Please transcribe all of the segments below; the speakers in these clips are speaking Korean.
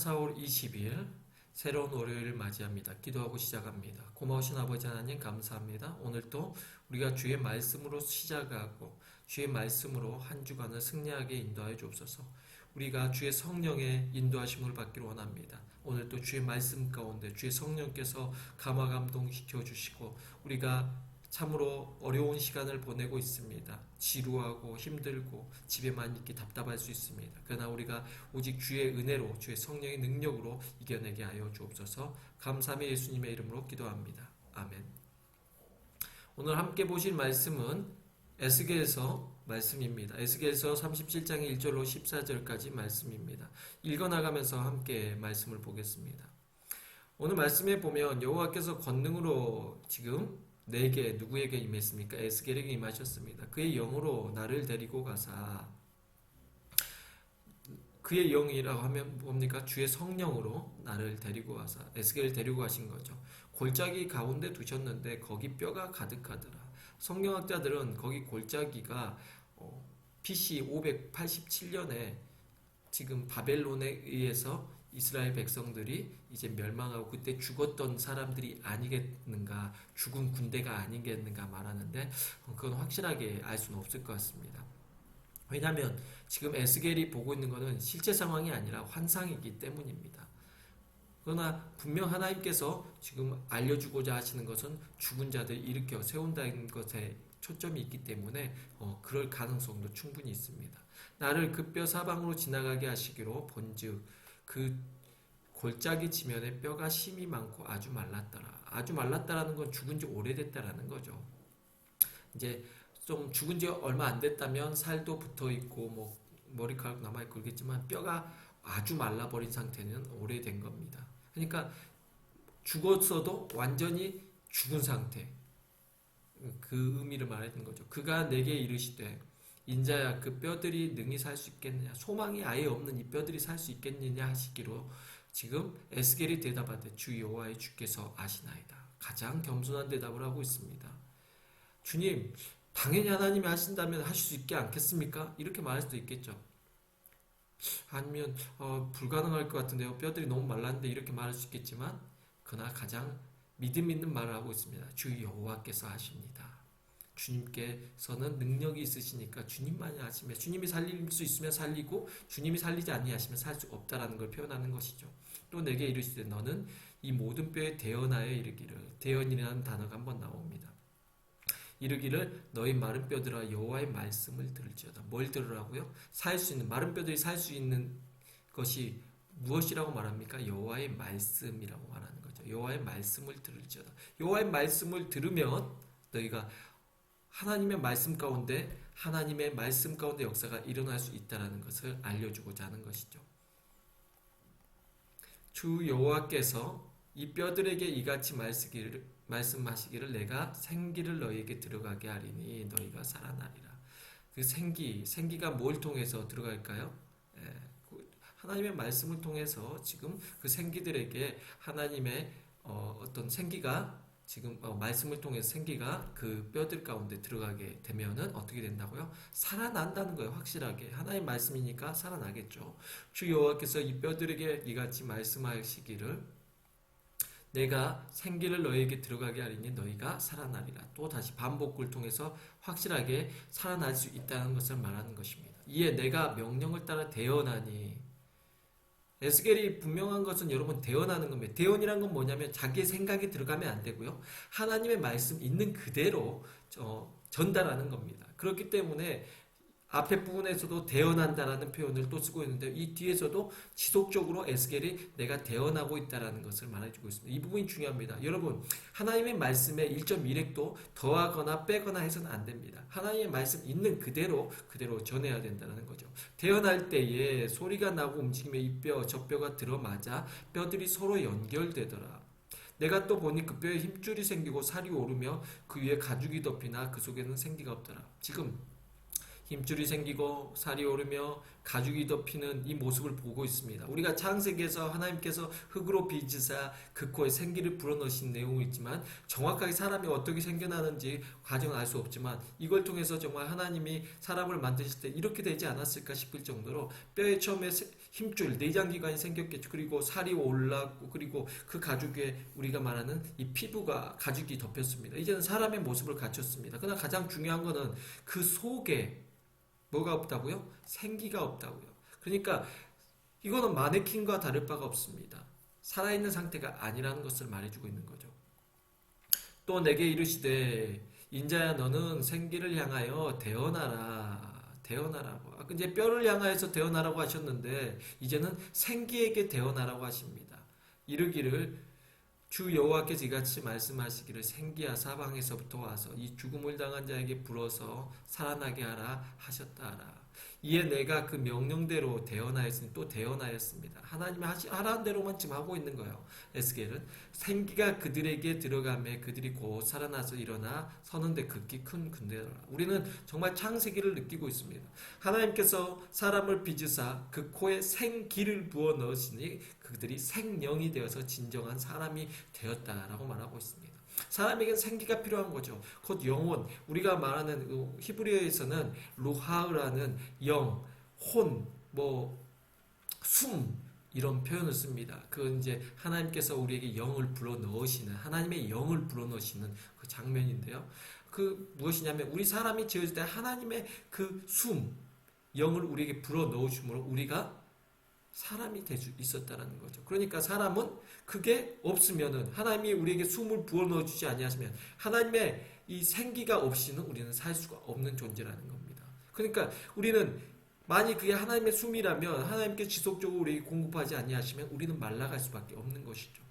4월 20일 새로운 월요일을 맞이합니다. 기도하고 시작합니다. 고마우신 아버지 하나님 감사합니다. 오늘도 우리가 주의 말씀으로 시작하고 주의 말씀으로 한 주간을 승리하게 인도하여 주옵소서. 우리가 주의 성령의 인도하심을 받기를 원합니다. 오늘도 주의 말씀 가운데 주의 성령께서 감화 감동시켜 주시고 우리가 참으로 어려운 시간을 보내고 있습니다. 지루하고 힘들고 집에만 있기 답답할 수 있습니다. 그러나 우리가 오직 주의 은혜로 주의 성령의 능력으로 이겨내게 하여 주옵소서. 감사함의 예수님의 이름으로 기도합니다. 아멘. 오늘 함께 보실 말씀은 에스겔서 말씀입니다. 에스겔서 37장 1절로 14절까지 말씀입니다. 읽어 나가면서 함께 말씀을 보겠습니다. 오늘 말씀에 보면 여호와께서 권능으로 지금 내게 누구에게 임했습니까? 에스겔에게 임하셨습니다. 그의 영으로 나를 데리고 가사 그의 영이라고 하면 뭡니까? 주의 성령으로 나를 데리고 가사 에스겔을 데리고 가신 거죠. 골짜기 가운데 두셨는데 거기 뼈가 가득하더라. 성경학자들은 거기 골짜기가 어, BC 587년에 지금 바벨론에 의해서 이스라엘 백성들이 이제 멸망하고 그때 죽었던 사람들이 아니겠는가 죽은 군대가 아니겠는가 말하는데 그건 확실하게 알 수는 없을 것 같습니다. 왜냐하면 지금 에스겔이 보고 있는 것은 실제 상황이 아니라 환상이기 때문입니다. 그러나 분명 하나님께서 지금 알려주고자 하시는 것은 죽은 자들 일으켜 세운다는 것에 초점이 있기 때문에 어, 그럴 가능성도 충분히 있습니다. 나를 그 뼈 사방으로 지나가게 하시기로 본즉 그 골짜기 지면에 뼈가 심이 많고 아주 말랐더라. 아주 말랐다라는 건 죽은 지 오래됐다라는 거죠. 이제 좀 죽은 지 얼마 안 됐다면 살도 붙어 있고 뭐 머리카락 남아 있고 그러겠지만 뼈가 아주 말라버린 상태는 오래된 겁니다. 그러니까 죽었어도 완전히 죽은 상태. 그 의미를 말하는 거죠. 그가 내게 이르시되 인자야 그 뼈들이 능히 살 수 있겠느냐 소망이 아예 없는 이 뼈들이 살 수 있겠느냐 하시기로 지금 에스겔이 대답하되 주 여호와의 주께서 아시나이다. 가장 겸손한 대답을 하고 있습니다. 주님 당연히 하나님이 하신다면 하실 수 있게 않겠습니까? 이렇게 말할 수도 있겠죠. 아니면 어, 불가능할 것 같은데요. 뼈들이 너무 말랐는데 이렇게 말할 수 있겠지만 그러나 가장 믿음 있는 말을 하고 있습니다. 주 여호와께서 하십니다. 주님께서는 능력이 있으시니까 주님만이 하시면 주님이 살릴 수 있으면 살리고 주님이 살리지 아니하시면 살 수 없다라는 걸 표현하는 것이죠. 또 내게 이르시되 너는 이 모든 뼈에 대언하여 이르기를 대언이라는 단어가 한번 나옵니다. 이르기를 너희 마른 뼈들아 여호와의 말씀을 들을지어다. 뭘 들으라고요? 살 수 있는 마른 뼈들이 살 수 있는 것이 무엇이라고 말합니까? 여호와의 말씀이라고 말하는 거죠. 여호와의 말씀을 들을지어다. 여호와의 말씀을 들으면 너희가 하나님의 말씀 가운데 하나님의 말씀 가운데 역사가 일어날 수 있다라는 것을 알려주고자 하는 것이죠. 주 여호와께서 이 뼈들에게 이같이 말씀하시기를, 내가 생기를 너희에게 들어가게 하리니 너희가 살아나리라. 그 생기, 생기가 뭘 통해서 들어갈까요? 예, 하나님의 말씀을 통해서 지금 그 생기들에게 하나님의 어, 어떤 생기가 지금 어, 말씀을 통해서 생기가 그 뼈들 가운데 들어가게 되면은 어떻게 된다고요? 살아난다는 거예요. 확실하게 하나님 말씀이니까 살아나겠죠. 주 여호와께서 이 뼈들에게 이같이 말씀하시기를 내가 생기를 너희에게 들어가게 하리니 너희가 살아나리라. 또 다시 반복을 통해서 확실하게 살아날 수 있다는 것을 말하는 것입니다. 이에 내가 명령을 따라 대언하니 에스겔이 분명한 것은 여러분 대언하는 겁니다. 대언이란 건 뭐냐면 자기의 생각이 들어가면 안 되고요. 하나님의 말씀 있는 그대로 어, 전달하는 겁니다. 그렇기 때문에 앞에 부분에서도 대언한다라는 표현을 또 쓰고 있는데 이 뒤에서도 지속적으로 에스겔이 내가 대언하고 있다라는 것을 말해주고 있습니다. 이 부분이 중요합니다. 여러분 하나님의 말씀에 1.1획도 더하거나 빼거나 해서는 안 됩니다. 하나님의 말씀 있는 그대로 그대로 전해야 된다는 거죠. 대언할 때에 소리가 나고 움직이며 이 뼈, 저 뼈가 들어맞아 뼈들이 서로 연결되더라. 내가 또 보니 그 뼈에 힘줄이 생기고 살이 오르며 그 위에 가죽이 덮이나 그 속에는 생기가 없더라. 지금 힘줄이 생기고 살이 오르며 가죽이 덮이는 이 모습을 보고 있습니다. 우리가 창세기에서 하나님께서 흙으로 빚으사 그 코에 생기를 불어넣으신 내용이 있지만 정확하게 사람이 어떻게 생겨나는지 과정은 알 수 없지만 이걸 통해서 정말 하나님이 사람을 만드실 때 이렇게 되지 않았을까 싶을 정도로 뼈에 처음에 힘줄 내장기관이 생겼겠죠. 그리고 살이 올랐고 그리고 그 가죽에 우리가 말하는 이 피부가 가죽이 덮였습니다. 이제는 사람의 모습을 갖췄습니다. 그러나 가장 중요한 거는 그 속에 뭐가 없다고요? 생기가 없다고요. 그러니까 이거는 마네킹과 다를 바가 없습니다. 살아있는 상태가 아니라는 것을 말해주고 있는 거죠. 또 내게 이르시되 인자야 너는 생기를 향하여 대언하라 대언하라고 아까 이제 뼈를 향하여서 대언하라고 하셨는데 이제는 생기에게 대언하라고 하십니다. 이르기를 주 여호와께서 이같이 말씀하시기를 생기야 사방에서부터 와서 이 죽음을 당한 자에게 불어서 살아나게 하라 하셨다 하라. 이에 내가 그 명령대로 대언하였으니 또 대언하였습니다. 하나님이 하시, 하라는 대로만 지금 하고 있는 거예요. 에스겔은 생기가 그들에게 들어가매 그들이 곧 살아나서 일어나 서는데 극히 큰 군대라. 우리는 정말 창세기를 느끼고 있습니다. 하나님께서 사람을 빚으사 그 코에 생기를 부어 넣으시니 그들이 생령이 되어서 진정한 사람이 되었다라고 말하고 있습니다. 사람에겐 생기가 필요한 거죠. 곧 영혼. 우리가 말하는 그 히브리어에서는 루하흐라는 영, 혼, 뭐 숨. 이런 표현을 씁니다. 그 이제 하나님께서 우리에게 영을 불어 넣으시는 하나님의 영을 불어 넣으시는 그 장면인데요. 그 무엇이냐면 우리 사람이 지어질 때 하나님의 그 숨, 영을 우리에게 불어 넣으심으로 우리가 사람이 될 수 있었다라는 거죠. 그러니까 사람은 그게 없으면은 하나님이 우리에게 숨을 부어 넣어 주지 아니하시면 하나님의 이 생기가 없이는 우리는 살 수가 없는 존재라는 겁니다. 그러니까 우리는 만약 그게 하나님의 숨이라면 하나님께 지속적으로 우리에게 공급하지 아니하시면 우리는 말라갈 수밖에 없는 것이죠.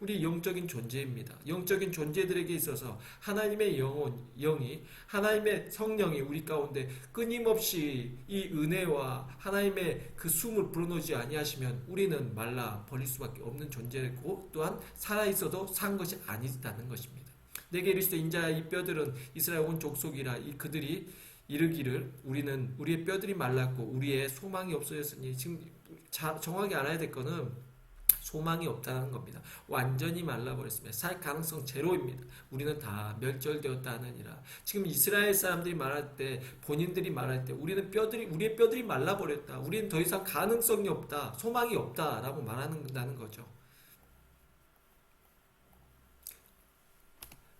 우리 영적인 존재입니다. 영적인 존재들에게 있어서 하나님의 영혼, 영이 하나님의 성령이 우리 가운데 끊임없이 이 은혜와 하나님의 그 숨을 불어넣지 아니하시면 우리는 말라 버릴 수밖에 없는 존재고 또한 살아 있어도 산 것이 아니다는 것입니다. 내게 이르시되 인자야 이 뼈들은 이스라엘 온 족속이라 이 그들이 이르기를 우리는 우리의 뼈들이 말랐고 우리의 소망이 없어졌으니 지금 자, 정확히 알아야 될 거는 소망이 없다는 겁니다. 완전히 말라버렸습니다. 살 가능성 제로입니다. 우리는 다 멸절되었다느니라. 지금 이스라엘 사람들이 말할 때 본인들이 말할 때 우리는 뼈들이 우리의 뼈들이 말라버렸다. 우리는 더 이상 가능성이 없다. 소망이 없다라고 말하는 거죠.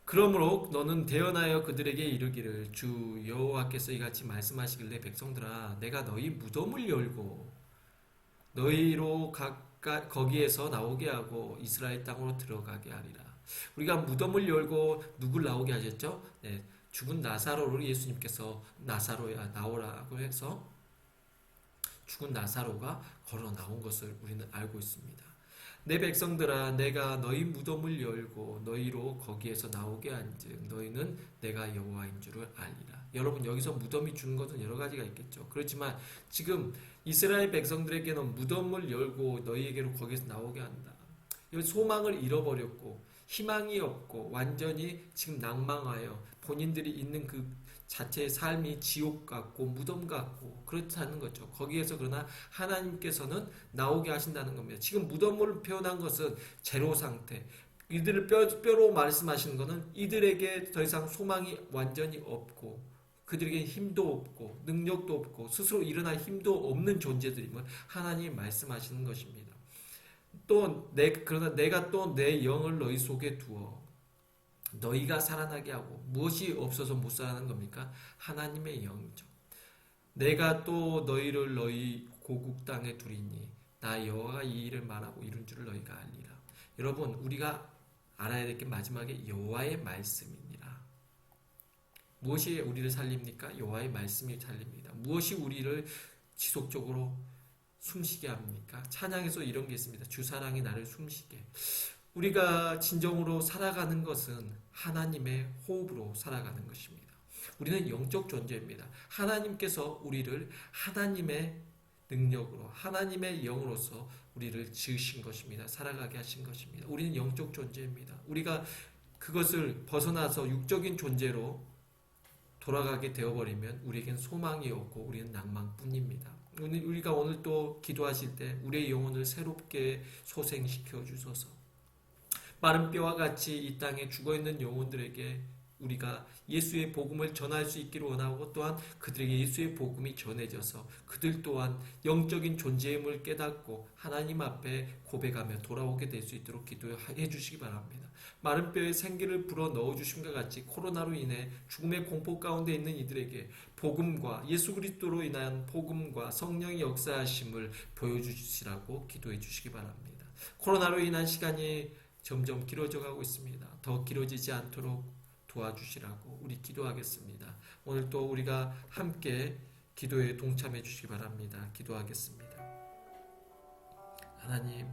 그러므로 너는 대언하여 그들에게 이르기를 주 여호와께서 이같이 말씀하시길래 백성들아 내가 너희 무덤을 열고 너희로 가까 거기에서 나오게 하고 이스라엘 땅으로 들어가게 하리라. 우리가 무덤을 열고 누굴 나오게 하셨죠? 네, 죽은 나사로를 예수님께서 나사로야 나오라고 해서 죽은 나사로가 걸어 나온 것을 우리는 알고 있습니다. 내 백성들아 내가 너희 무덤을 열고 너희로 거기에서 나오게 한즉 너희는 내가 여호와인 줄을 알리라. 여러분 여기서 무덤이 주는 것은 여러 가지가 있겠죠. 그렇지만 지금 이스라엘 백성들에게는 무덤을 열고 너희에게로 거기에서 나오게 한다. 소망을 잃어버렸고 희망이 없고 완전히 지금 낭망하여 본인들이 있는 그 자체의 삶이 지옥 같고 무덤 같고 그렇다는 거죠. 거기에서 그러나 하나님께서는 나오게 하신다는 겁니다. 지금 무덤을 표현한 것은 제로 상태. 이들을 뼈, 뼈로 말씀하시는 것은 이들에게 더 이상 소망이 완전히 없고 그들에게 힘도 없고 능력도 없고 스스로 일어날 힘도 없는 존재들임을 하나님이 말씀하시는 것입니다. 또 내, 그러나 내가 또 내 영을 너희 속에 두어 너희가 살아나게 하고 무엇이 없어서 못 살아나는 겁니까? 하나님의 영이죠. 내가 또 너희를 너희 고국 땅에 두리니 나 여호와가 이 일을 말하고 이룬 줄을 너희가 알리라. 여러분 우리가 알아야 될 게 마지막에 여호와의 말씀이니라. 무엇이 우리를 살립니까? 여호와의 말씀이 살립니다. 무엇이 우리를 지속적으로 숨쉬게 합니까? 찬양에서 이런 게 있습니다. 주 사랑이 나를 숨쉬게. 우리가 진정으로 살아가는 것은 하나님의 호흡으로 살아가는 것입니다. 우리는 영적 존재입니다. 하나님께서 우리를 하나님의 능력으로 하나님의 영으로서 우리를 지으신 것입니다. 살아가게 하신 것입니다. 우리는 영적 존재입니다. 우리가 그것을 벗어나서 육적인 존재로 돌아가게 되어버리면 우리에겐 소망이 없고 우리는 낭만뿐입니다. 우리가 오늘 또 기도하실 때 우리의 영혼을 새롭게 소생시켜 주소서. 마른 뼈와 같이 이 땅에 죽어 있는 영혼들에게 우리가 예수의 복음을 전할 수 있기를 원하고 또한 그들에게 예수의 복음이 전해져서 그들 또한 영적인 존재임을 깨닫고 하나님 앞에 고백하며 돌아오게 될 수 있도록 기도해 주시기 바랍니다. 마른 뼈에 생기를 불어 넣어 주심과 같이 코로나로 인해 죽음의 공포 가운데 있는 이들에게 복음과 예수 그리스도로 인한 복음과 성령의 역사하심을 보여 주시라고 기도해 주시기 바랍니다. 코로나로 인한 시간이 점점 길어져 가고 있습니다. 더 길어지지 않도록 도와주시라고 우리 기도하겠습니다. 오늘 또 우리가 함께 기도에 동참해 주시기 바랍니다. 기도하겠습니다. 하나님,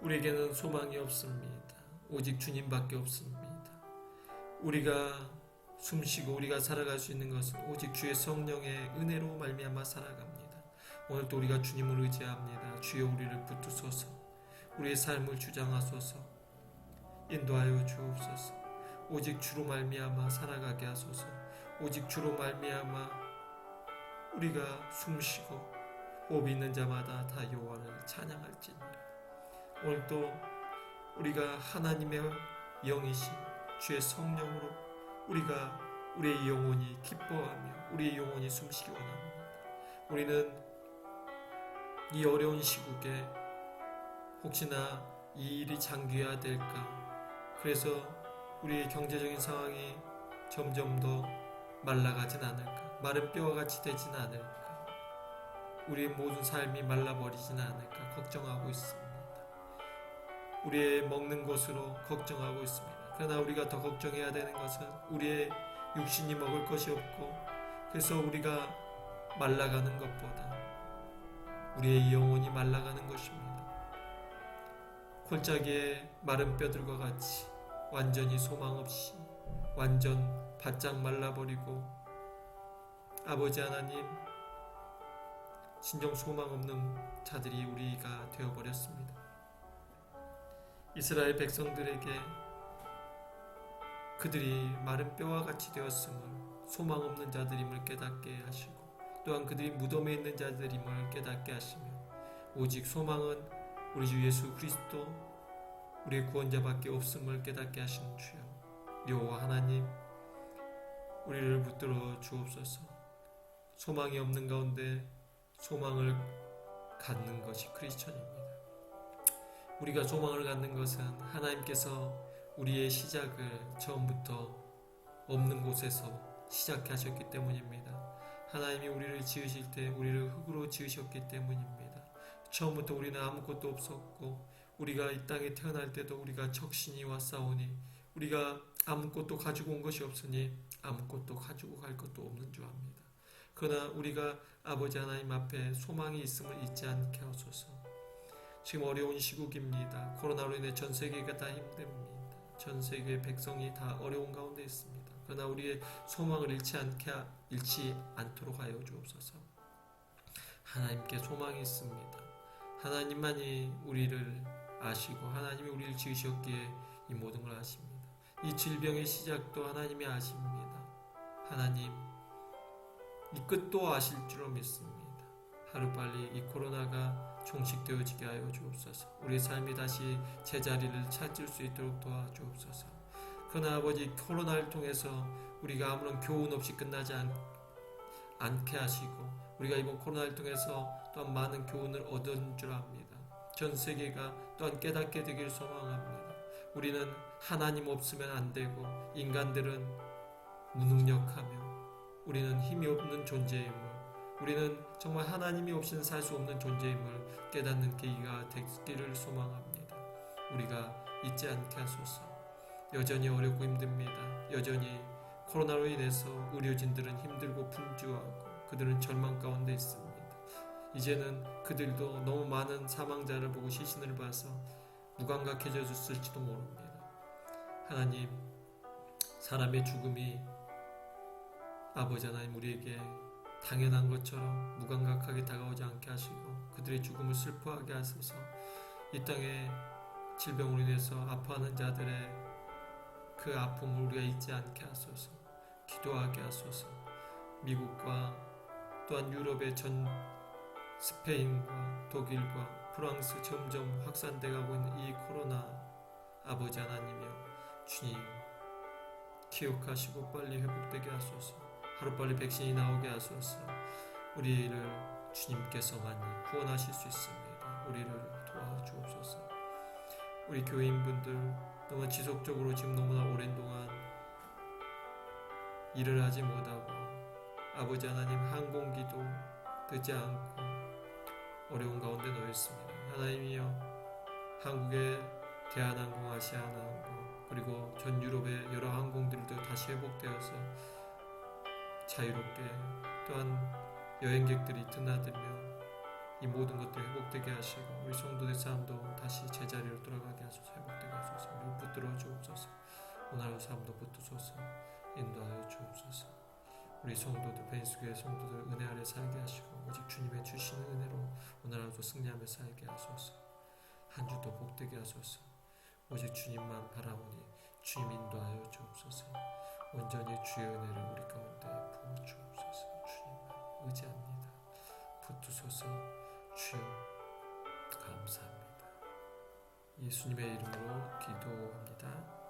우리에게는 소망이 없습니다. 오직 주님밖에 없습니다. 우리가 숨쉬고 우리가 살아갈 수 있는 것은 오직 주의 성령의 은혜로 말미암아 살아갑니다. 오늘 또 우리가 주님을 의지합니다. 주여 우리를 붙드소서. 우리의 삶을 주장하소서. 인도하여 주옵소서. 오직 주로 말미암아 살아가게 하소서. 오직 주로 말미암아 우리가 숨쉬고 호흡 있는 자마다 다 여호와를 찬양할지니라. 오늘 또 우리가 하나님의 영이신 주의 성령으로 우리가 우리의 영혼이 기뻐하며 우리의 영혼이 숨쉬기 원합니다. 우리는 이 어려운 시국에 혹시나 이 일이 장기해야 될까 그래서 우리의 경제적인 상황이 점점 더 말라가진 않을까 마른 뼈와 같이 되진 않을까 우리의 모든 삶이 말라버리진 않을까 걱정하고 있습니다. 우리의 먹는 것으로 걱정하고 있습니다. 그러나 우리가 더 걱정해야 되는 것은 우리의 육신이 먹을 것이 없고 그래서 우리가 말라가는 것보다 우리의 영혼이 말라가는 것입니다. 골짜기에 마른 뼈들과 같이 완전히 소망 없이 완전 바짝 말라버리고 아버지 하나님 진정 소망 없는 자들이 우리가 되어버렸습니다. 이스라엘 백성들에게 그들이 마른 뼈와 같이 되었음을 소망 없는 자들임을 깨닫게 하시고 또한 그들이 무덤에 있는 자들임을 깨닫게 하시며 오직 소망은 우리 주 예수 그리스도 우리의 구원자밖에 없음을 깨닫게 하시는 주여 여호와 하나님 우리를 붙들어 주옵소서 소망이 없는 가운데 소망을 갖는 것이 크리스천입니다. 우리가 소망을 갖는 것은 하나님께서 우리의 시작을 처음부터 없는 곳에서 시작하셨기 때문입니다. 하나님이 우리를 지으실 때 우리를 흙으로 지으셨기 때문입니다. 처음부터 우리는 아무것도 없었고 우리가 이 땅에 태어날 때도 우리가 적신이와 싸우니 우리가 아무것도 가지고 온 것이 없으니 아무것도 가지고 갈 것도 없는 줄 압니다. 그러나 우리가 아버지 하나님 앞에 소망이 있음을 잊지 않게 하소서. 지금 어려운 시국입니다. 코로나로 인해 전 세계가 다 힘듭니다. 전 세계 백성이 다 어려운 가운데 있습니다. 그러나 우리의 소망을 잃지 않게 잃지 않도록 하여 주옵소서. 하나님께 소망이 있습니다. 하나님만이 우리를 아시고 하나님이 우리를 지으셨기에 이 모든 걸 아십니다. 이 질병의 시작도 하나님이 아십니다. 하나님 이 끝도 아실 줄로 믿습니다. 하루빨리 이 코로나가 종식되어지게 하여 주옵소서. 우리 삶이 다시 제자리를 찾을 수 있도록 도와주옵소서. 그러나 아버지 코로나를 통해서 우리가 아무런 교훈 없이 끝나지 않, 않게 하시고 우리가 이번 코로나를 통해서 또한 많은 교훈을 얻은 줄 압니다. 전 세계가 또한 깨닫게 되길 소망합니다. 우리는 하나님 없으면 안 되고 인간들은 무능력하며 우리는 힘이 없는 존재임을 우리는 정말 하나님이 없이는 살 수 없는 존재임을 깨닫는 계기가 되기를 소망합니다. 우리가 잊지 않게 하소서. 여전히 어렵고 힘듭니다. 여전히 코로나로 인해서 의료진들은 힘들고 분주하고 그들은 절망 가운데 있습니다. 이제는 그들도 너무 많은 사망자를 보고 시신을 봐서 무감각해져 졌을지도 모릅니다. 하나님, 사람의 죽음이 아버지 하나님 우리에게 당연한 것처럼 무감각하게 다가오지 않게 하시고 그들의 죽음을 슬퍼하게 하소서. 이 땅에 질병으로 인해서 아파하는 자들의 그 아픔을 우리가 잊지 않게 하소서. 기도하게 하소서. 미국과 또한 유럽의 전 스페인과 독일과 프랑스 점점 확산돼 가고 있는 이 코로나 아버지 하나님이여 주님 기억하시고 빨리 회복되게 하소서. 하루빨리 백신이 나오게 하소서. 우리를 주님께서만이 구원하실 수 있습니다. 우리를 도와주옵소서. 우리 교인분들 너무 지속적으로 지금 너무나 오랜 동안 일을 하지 못하고 아버지 하나님 항공기도 뜨지 않고 어려운 가운데 놓였습니다. 하나님이여 한국의 대한항공, 아시아나항공 그리고 전 유럽의 여러 항공들도 다시 회복되어서 자유롭게 또한 여행객들이 드나들며 이 모든 것들이 회복되게 하시고 우리 성도들 삶도 다시 제자리로 돌아가게 하소서 회복되게 하소서. 우리 붙들어 주옵소서. 오늘 하루 삶도 붙드소서. 인도하여 주옵소서 우리 성도들 벤스교의 성도들 은혜 아래 살게 하시고 오직 주님의 주시는 은혜로 오늘 하루도 승리하며 살게 하소서. 한 주도 복되게 하소서. 오직 주님만 바라보니 주님 인도하여 주옵소서. 온전히 주의 은혜를 우리 가운데 부어 주옵소서. 주님만 의지합니다. 붙드소서. 주여 감사합니다. 예수님의 이름으로 기도합니다